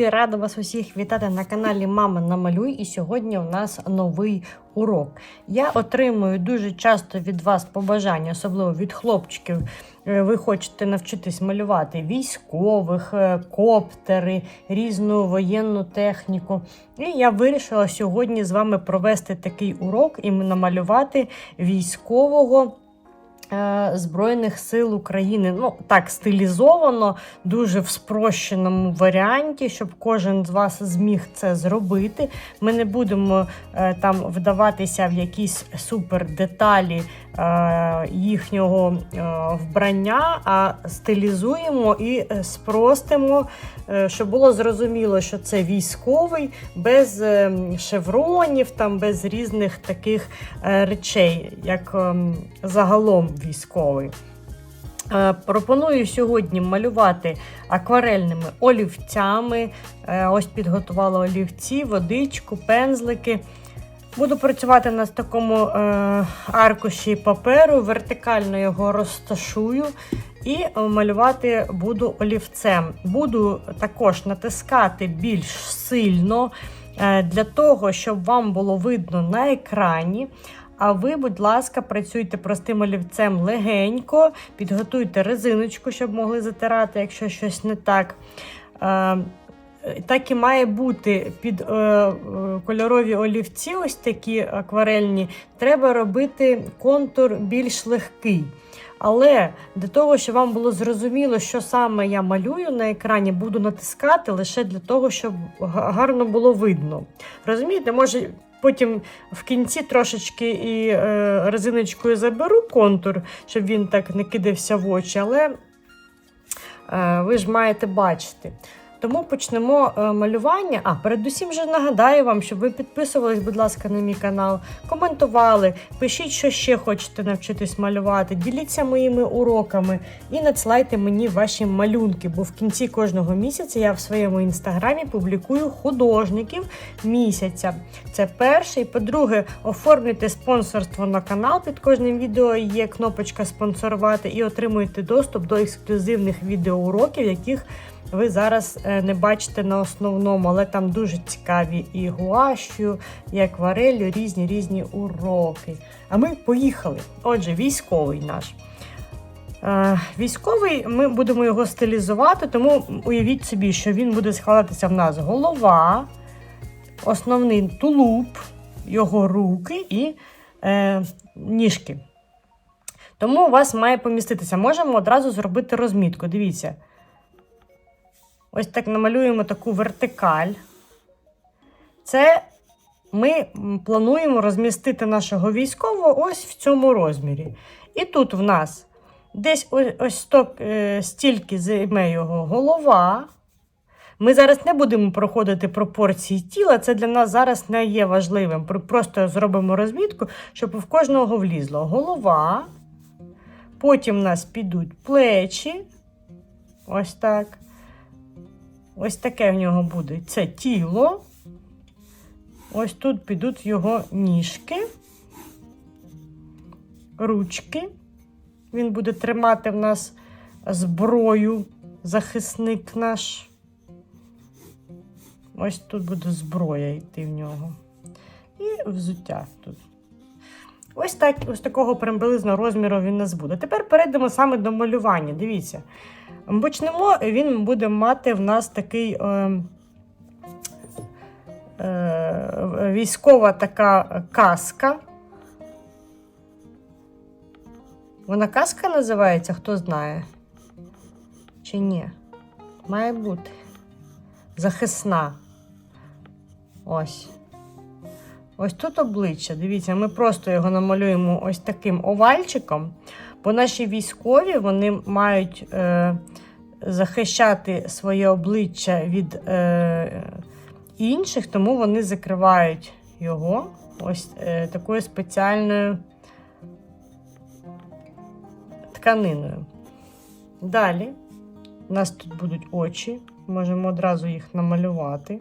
любі! Рада вас усіх вітати на каналі Мама Намалюй. І сьогодні у нас новий урок. Я отримую дуже часто від вас побажання, особливо від хлопчиків. Е, Ви хочете навчитись малювати військових, е, коптери, різну воєнну техніку. І я вирішила сьогодні з вами провести такий урок і намалювати військового. Е, Збройних сил України. Ну, так, стилізовано, дуже в спрощеному варіанті, щоб кожен з вас зміг це зробити. Ми не будемо е, там вдаватися в якісь супер деталі їхнього е, вбрання, а стилізуємо і е, спростимо, е, щоб було зрозуміло, що це військовий, без е, шевронів, там, без різних таких е, речей, як загалом військовий. Е, Пропоную сьогодні малювати акварельними олівцями. Е, Ось підготувала олівці, водичку, пензлики. Буду працювати на такому е, аркуші паперу, вертикально його розташую і е, малювати буду олівцем. Буду також натискати більш сильно е, для того, щоб вам було видно на екрані. А ви, будь ласка, працюйте простим олівцем легенько, підготуйте резиночку, щоб могли затирати, якщо щось не так. Е, так і має бути під е, е, кольорові олівці, ось такі акварельні, треба робити контур більш легкий. Але для того, щоб вам було зрозуміло, що саме я малюю на екрані, буду натискати лише для того, щоб гарно було видно. Розумієте, може потім в кінці трошечки і е, резиночкою заберу контур, щоб він так не кидався в очі, але ви ж маєте бачити. Тому почнемо е, малювання. А передусім вже нагадаю вам, щоб ви підписувались, будь ласка, на мій канал, коментували, пишіть, що ще хочете навчитись малювати, діліться моїми уроками і надсилайте мені ваші малюнки, бо в кінці кожного місяця я в своєму інстаграмі публікую художників місяця. Це перший. По-друге, оформлюйте спонсорство на канал. Під кожним відео є кнопочка спонсорувати і отримуєте доступ до ексклюзивних відеоуроків, яких ви зараз е, не бачите на основному, але там дуже цікаві і гуашю, і акварелью, різні різні уроки. А ми поїхали. Отже, військовий наш. Е, Військовий, ми будемо його стилізувати, тому уявіть собі, що він буде складатися в нас голова, основний тулуб, його руки і е, ніжки. Тому у вас має поміститися. Можемо одразу зробити розмітку. Дивіться. Ось так намалюємо таку вертикаль. Це ми плануємо розмістити нашого військового ось в цьому розмірі. І тут в нас десь ось, ось е, стільки займе його голова. Ми зараз не будемо проходити пропорції тіла, це для нас зараз не є важливим. Просто зробимо розмітку, щоб в кожного влізло голова. Потім в нас підуть плечі. Ось так. Ось таке в нього буде це тіло. Ось тут підуть його ніжки, ручки. Він буде тримати в нас зброю, захисник наш. Ось тут буде зброя йти в нього. І взуття тут. Ось так, ось такого приблизно розміру він нас буде. Тепер перейдемо саме до малювання. Дивіться. Почнемо, він буде мати в нас такий е, е, військова така каска. Вона каска називається, хто знає? Чи ні? Має бути. Захисна. Ось. Ось тут обличчя. Дивіться, ми просто його намалюємо ось таким овальчиком. Бо наші військові вони мають е, захищати своє обличчя від е, інших, тому вони закривають його ось е, такою спеціальною тканиною. Далі у нас тут будуть очі, можемо одразу їх намалювати.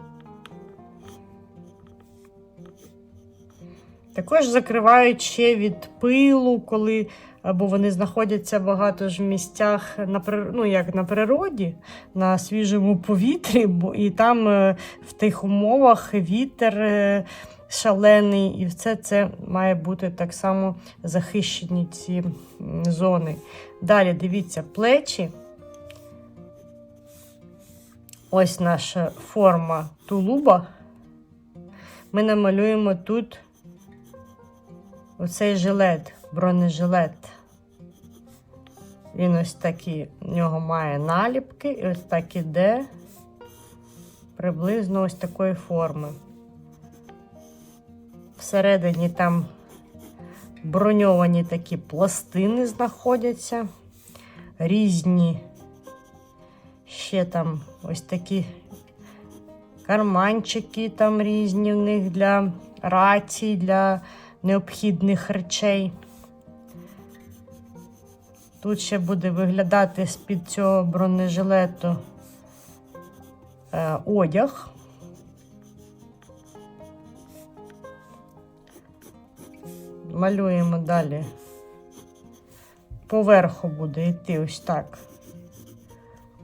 Також закривають ще від пилу, коли бо вони знаходяться багато ж в місцях на ну, як на природі, на свіжому повітрі, бо і там е, в тих умовах вітер е, шалений, і все це має бути так само захищені ці зони. Далі дивіться плечі. Ось наша форма тулуба. Ми намалюємо тут оцей жилет, бронежилет. Він ось такий, в нього має наліпки, і ось так іде приблизно ось такої форми. Всередині там броньовані такі пластини знаходяться, різні ще там ось такі карманчики там різні в них для рацій, для необхідних речей. Тут ще буде виглядати з-під цього бронежилету е, одяг. Малюємо далі. Поверху буде йти ось так.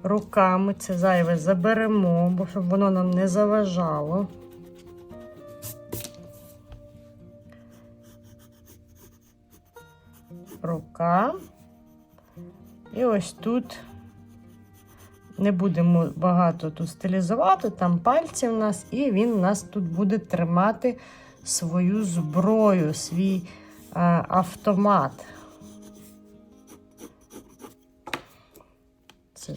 Руками це зайве заберемо, бо щоб воно нам не заважало. Рука. І ось тут не будемо багато тут стилізувати, там пальці в нас, і він у нас тут буде тримати свою зброю, свій а, автомат. Це.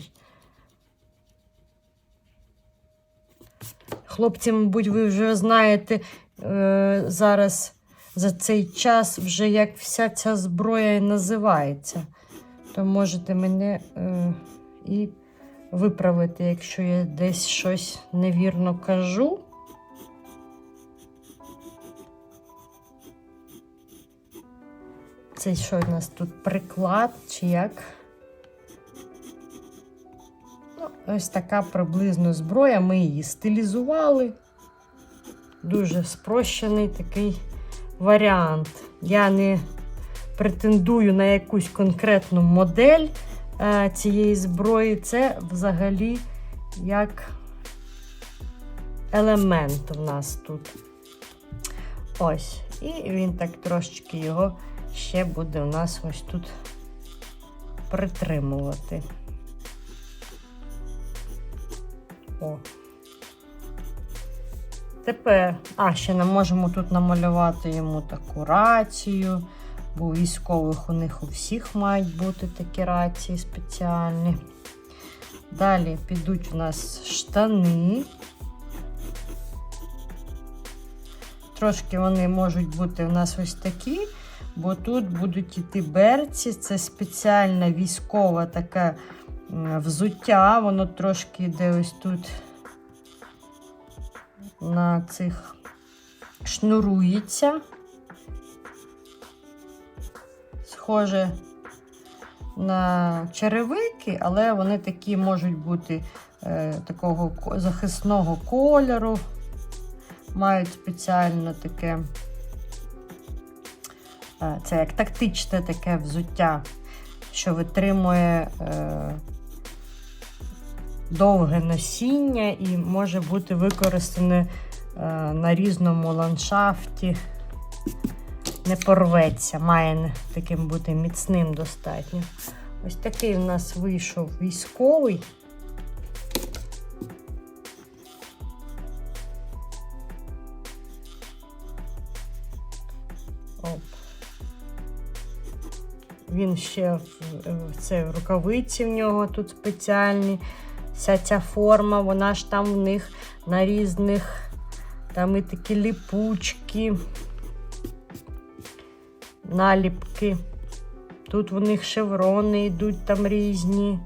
Хлопці, мабуть, ви вже знаєте е, зараз за цей час, вже як вся ця зброя і називається. То можете мене е, і виправити, якщо я десь щось невірно кажу. Це що у нас тут приклад чи як? Ну, ось така приблизно зброя. Ми її стилізували. Дуже спрощений такий варіант. Я не претендую на якусь конкретну модель е, цієї зброї. Це взагалі як елемент у нас тут. Ось. І він так трошечки його ще буде у нас ось тут притримувати. О. Тепер, а, ще не можемо тут намалювати йому таку рацію, бо у військових у них у всіх мають бути такі рації спеціальні. Далі підуть у нас штани. Трошки вони можуть бути у нас ось такі, бо тут будуть іти берці. Це спеціальна військова така взуття. Воно трошки йде ось тут на цих шнурується. Схоже на черевики, але вони такі можуть бути е, такого захисного кольору. Мають спеціально таке, е, це як тактичне таке взуття, що витримує е, довге носіння і може бути використане е, на різному ландшафті. Не порветься, має таким бути міцним достатньо. Ось такий у нас вийшов військовий. Оп. Він ще в, в- це в рукавиці в нього тут спеціальні. Вся ця форма, вона ж там в них на різних, там і такі ліпучки, наліпки. Тут в них шеврони йдуть там різні,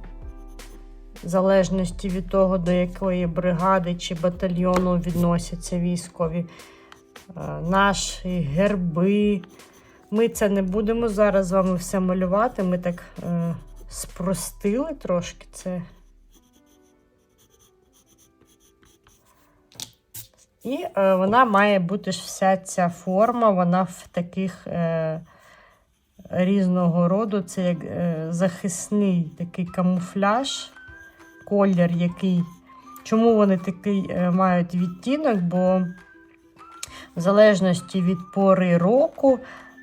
в залежності від того, до якої бригади чи батальйону відносяться військові. Е, Наші герби. Ми це не будемо зараз з вами все малювати. Ми так е, спростили трошки це. І е, вона має бути ж вся ця форма, вона в таких е, різного роду. Це як е, захисний такий камуфляж, колір який. Чому вони такий е, мають відтінок? Бо в залежності від пори року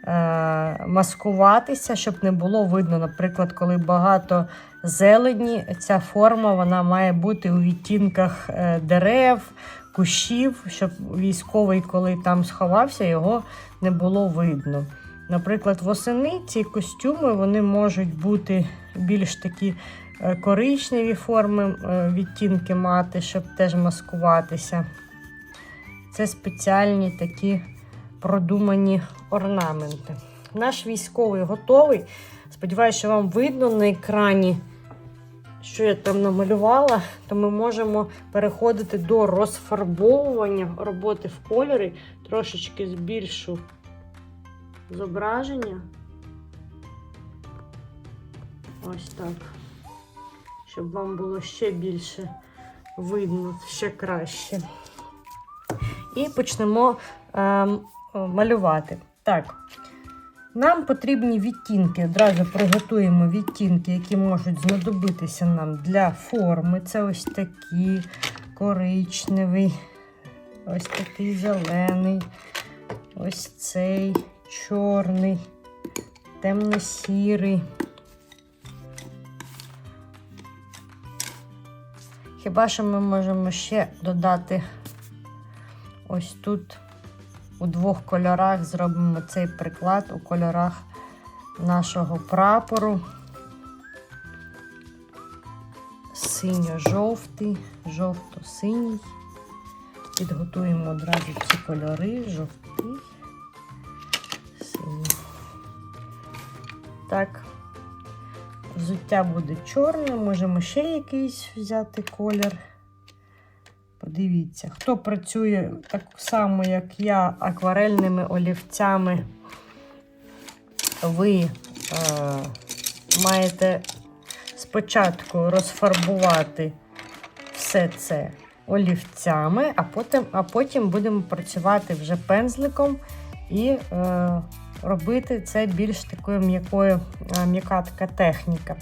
е, маскуватися, щоб не було видно. Наприклад, коли багато зелені, ця форма вона має бути у відтінках дерев, кущів, щоб військовий, коли там сховався, його не було видно. Наприклад, восени ці костюми вони можуть бути більш такі е, коричневі форми, е, відтінки мати, щоб теж маскуватися. Це спеціальні такі продумані орнаменти. Наш військовий готовий. Сподіваюся, що вам видно на екрані, що я там намалювала, то ми можемо переходити до розфарбовування роботи в кольорі. Трошечки збільшу зображення. Ось так. Щоб вам було ще більше видно, ще краще. І почнемо ем, малювати. Так, нам потрібні відтінки. Одразу приготуємо відтінки, які можуть знадобитися нам для форми. Це ось такі коричневий, ось такий зелений, ось цей чорний, темно-сірий. Хіба що ми можемо ще додати ось тут у двох кольорах зробимо цей приклад у кольорах нашого прапору. Синьо-жовтий, жовто-синій. Підготуємо одразу ці кольори, жовтий, Так, взуття буде чорне, можемо ще якийсь взяти колір. Подивіться, хто працює так само, як я, акварельними олівцями, ви е, маєте спочатку розфарбувати все це олівцями, а потім а потім будемо працювати вже пензликом і е, робити це більш такою м'якою е, м'яка така техніка.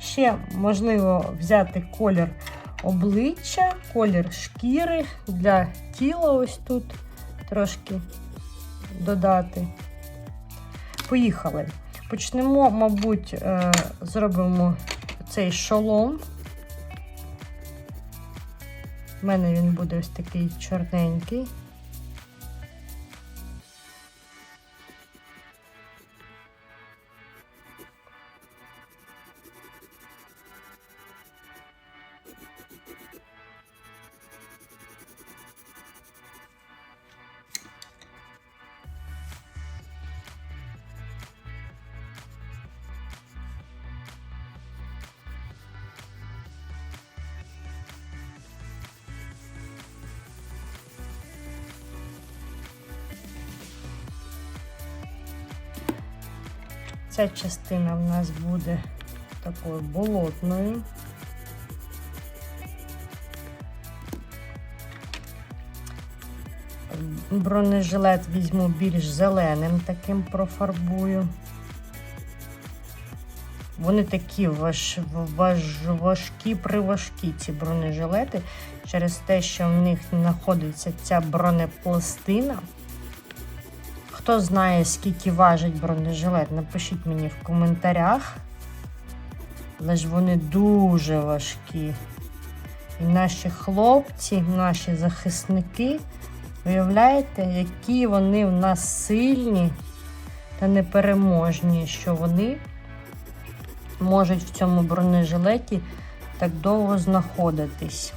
Ще можливо взяти колір обличчя, колір шкіри для тіла ось тут трошки додати. Поїхали. Почнемо, мабуть, е, зробимо цей шолом. У мене він буде ось такий чорненький. Ця частина в нас буде такою болотною. Бронежилет візьму більш зеленим, таким профарбую. Вони такі важ, важ, важкі, приважкі, ці бронежилети, через те, що в них знаходиться ця бронепластина. Хто знає, скільки важить бронежилет, напишіть мені в коментарях. Але ж вони дуже важкі. І наші хлопці, наші захисники, виявляєте, які вони в нас сильні та непереможні, що вони можуть в цьому бронежилеті так довго знаходитись.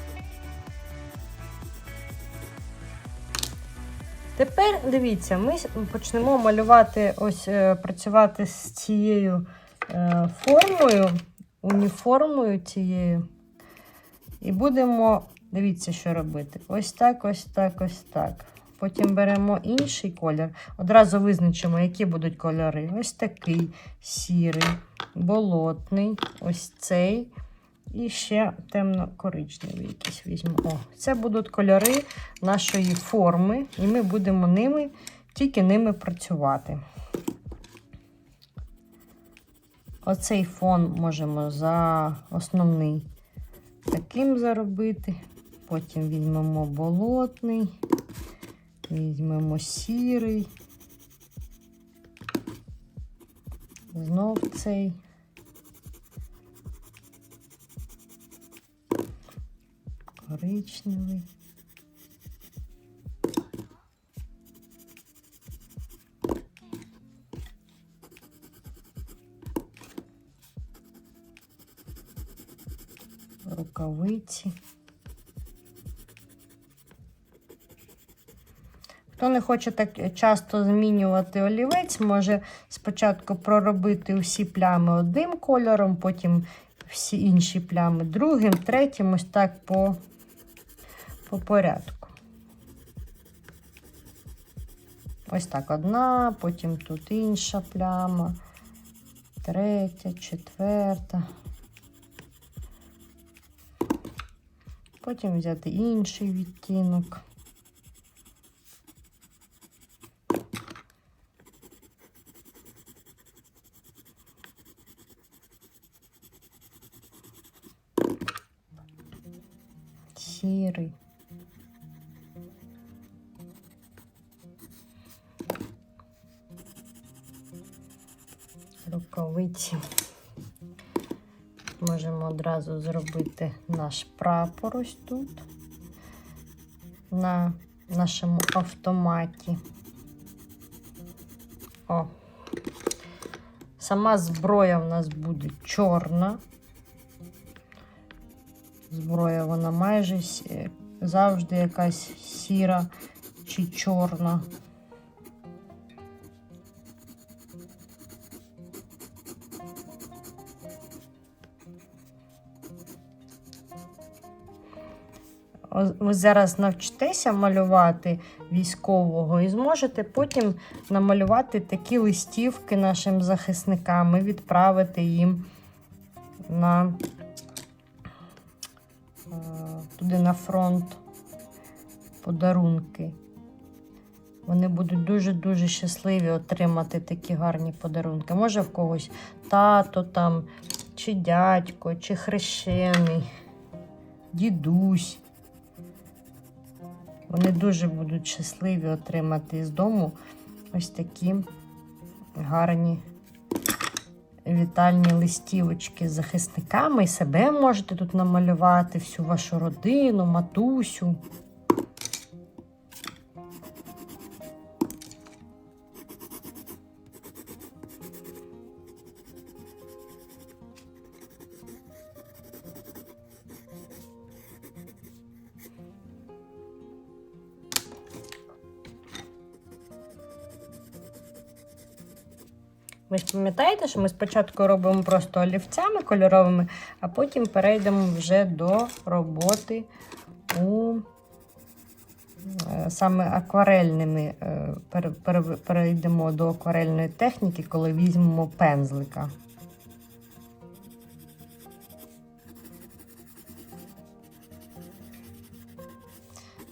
Тепер дивіться, ми почнемо малювати, ось е, працювати з цією е, формою, уніформою цією. І будемо, дивіться, що робити. Ось так, ось так, ось так. Потім беремо інший колір. Одразу визначимо, які будуть кольори. Ось такий сірий, болотний, ось цей. І ще темно-коричневий якийсь візьму. О, це будуть кольори нашої форми, і ми будемо ними, тільки ними працювати. Оцей фон можемо за основний таким заробити. Потім візьмемо болотний, візьмемо сірий. Знов цей. Коричневий. Рукавиці. Хто не хоче так часто змінювати олівець, може спочатку проробити усі плями одним кольором, потім всі інші плями другим, третім, ось так по, по порядку. Ось так одна, потім тут інша пляма, третя, четверта. Потім взяти інший відтінок. Сірий. Рукавиці. Можемо одразу зробити наш прапор ось тут, на нашому автоматі. О. Сама зброя в нас буде чорна. Зброя вона майже завжди якась сіра чи чорна. Ви зараз навчитеся малювати військового і зможете потім намалювати такі листівки нашим захисникам і відправити їм на е, туди на фронт подарунки. Вони будуть дуже-дуже щасливі отримати такі гарні подарунки. Може в когось тато там, чи дядько, чи хрещений, дідусь. Вони дуже будуть щасливі отримати з дому ось такі гарні вітальні листівочки з захисниками. І себе можете тут намалювати, всю вашу родину, матусю. Ви ж пам'ятаєте, що ми спочатку робимо просто олівцями кольоровими, а потім перейдемо вже до роботи у е, саме акварельними. е, пере- пере- Перейдемо до акварельної техніки, коли візьмемо пензлика.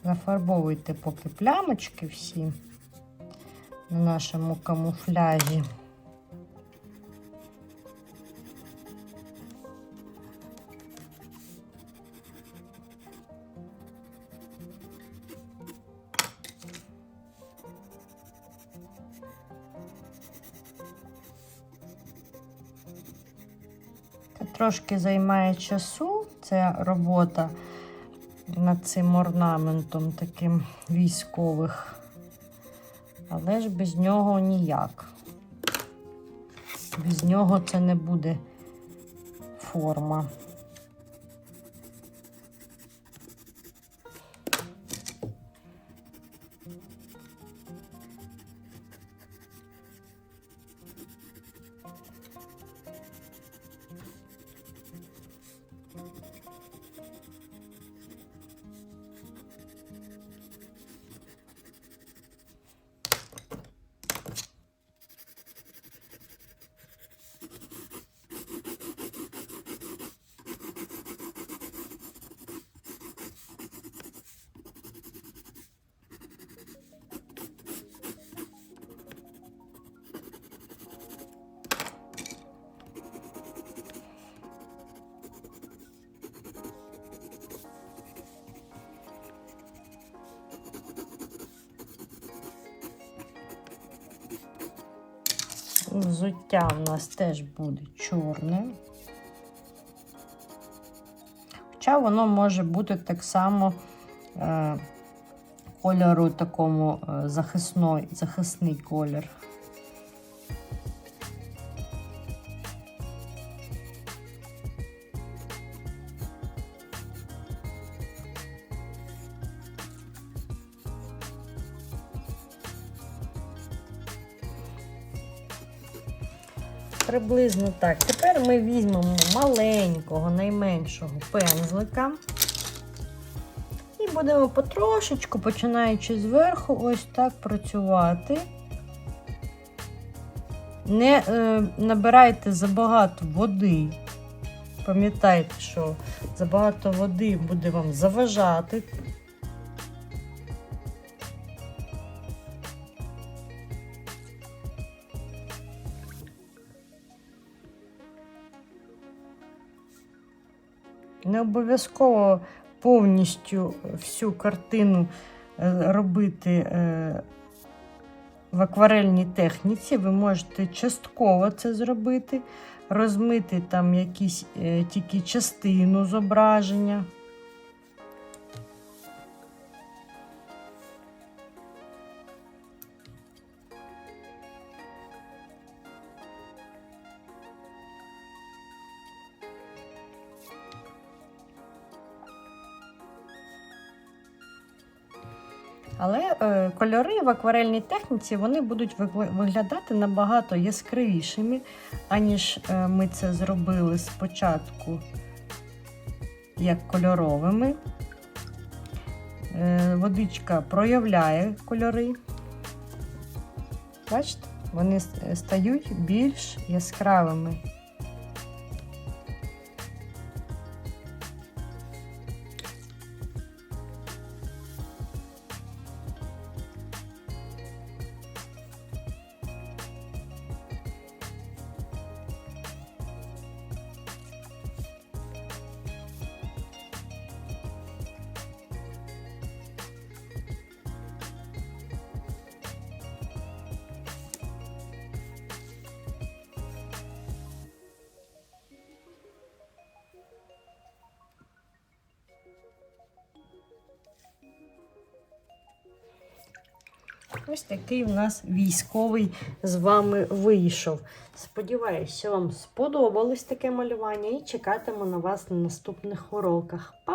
Зафарбовуйте поки плямочки всі на нашому камуфляжі. Трошки займає часу, ця робота над цим орнаментом таким військових. Але ж без нього ніяк. Без нього це не буде форма. Взуття у нас теж буде чорне. Хоча воно може бути так само е, кольору такому е, захисний колір. Приблизно так. Тепер ми візьмемо маленького, найменшого пензлика. І будемо потрошечку, починаючи зверху, ось так працювати. Не е, набирайте забагато води. Пам'ятайте, що забагато води буде вам заважати. Не обов'язково повністю всю картину е, робити е, в акварельній техніці. Ви можете частково це зробити, розмити там якісь е, тільки частину зображення. Але е, кольори в акварельній техніці вони будуть виглядати набагато яскравішими, аніж е, ми це зробили спочатку як кольоровими. Е, водичка проявляє кольори. Бачите, вони стають більш яскравими. Ось такий у нас військовий з вами вийшов. Сподіваюсь, що вам сподобалось таке малювання і чекатиму на вас на наступних уроках. Па-па!